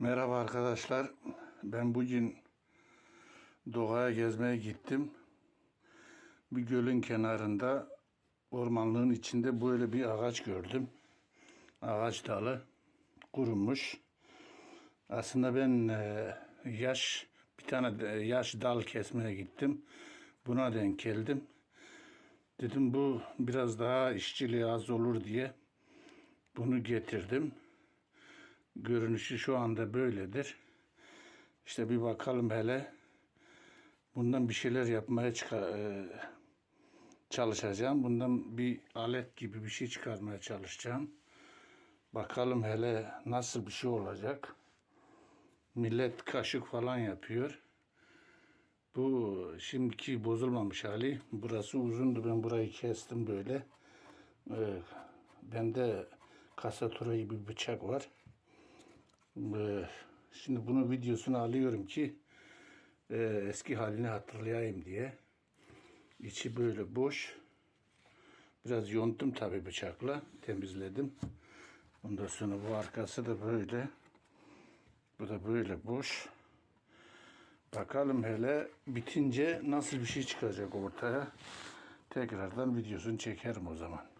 Merhaba arkadaşlar. Ben bugün doğaya gezmeye gittim. Bir gölün kenarında ormanlığın içinde böyle bir ağaç gördüm. Ağaç dalı kurumuş. Aslında ben e, yaş bir tane yaş dal kesmeye gittim. Buna denk geldim. Dedim bu biraz daha işçiliği az olur diye bunu getirdim. Görünüşü şu anda böyledir. İşte bir bakalım hele. Bundan bir şeyler yapmaya e, çalışacağım. Bundan bir alet gibi bir şey çıkarmaya çalışacağım. Bakalım hele nasıl bir şey olacak. Millet kaşık falan yapıyor. Bu şimdiki bozulmamış hali. Burası uzundu. Ben burayı kestim böyle. Ee, bende kasatura gibi bıçak var. Ee, Şimdi bunun videosunu alıyorum ki e, eski halini hatırlayayım diye. İçi böyle boş. Biraz yonttum tabii bıçakla. Temizledim. Ondan sonra bu arkası da böyle. Bu da böyle boş. Bakalım hele bitince nasıl bir şey çıkacak ortaya. Tekrardan videosunu çekerim o zaman.